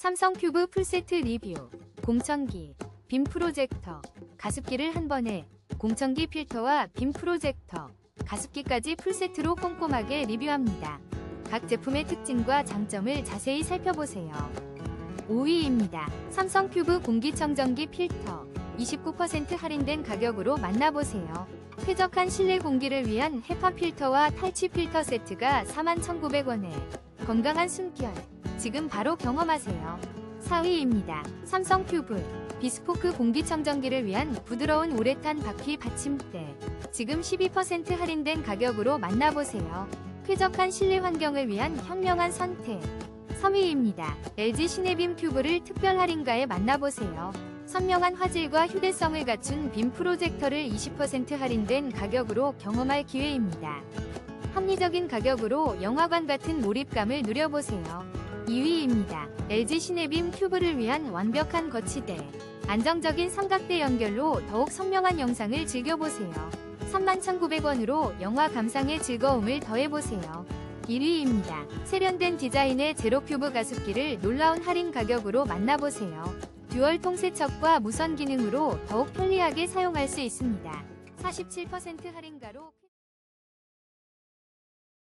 삼성 큐브 풀세트 리뷰, 공청기, 빔 프로젝터, 가습기를 한 번에 공청기 필터와 빔 프로젝터, 가습기까지 풀세트로 꼼꼼하게 리뷰합니다. 각 제품의 특징과 장점을 자세히 살펴보세요. 5위입니다. 삼성 큐브 공기청정기 필터 29% 할인된 가격으로 만나보세요. 쾌적한 실내 공기를 위한 헤파 필터와 탈취 필터 세트가 41,900원에 건강한 숨결 지금 바로 경험하세요. 4위입니다. 삼성 큐브 비스포크 공기청정기를 위한 부드러운 우레탄 바퀴 받침대 지금 12% 할인된 가격으로 만나보세요. 쾌적한 실내 환경을 위한 현명한 선택 3위입니다. LG 시네빔 큐브를 특별 할인가에 만나보세요. 선명한 화질과 휴대성을 갖춘 빔 프로젝터를 20% 할인된 가격으로 경험할 기회입니다. 합리적인 가격으로 영화관 같은 몰입감을 누려보세요. 2위입니다. LG 시네빔 큐브를 위한 완벽한 거치대. 안정적인 삼각대 연결로 더욱 선명한 영상을 즐겨보세요. 31,900원으로 영화 감상의 즐거움을 더해보세요. 1위입니다. 세련된 디자인의 제로큐브 가습기를 놀라운 할인 가격으로 만나보세요. 듀얼 통세척과 무선 기능으로 더욱 편리하게 사용할 수 있습니다. 47% 할인가로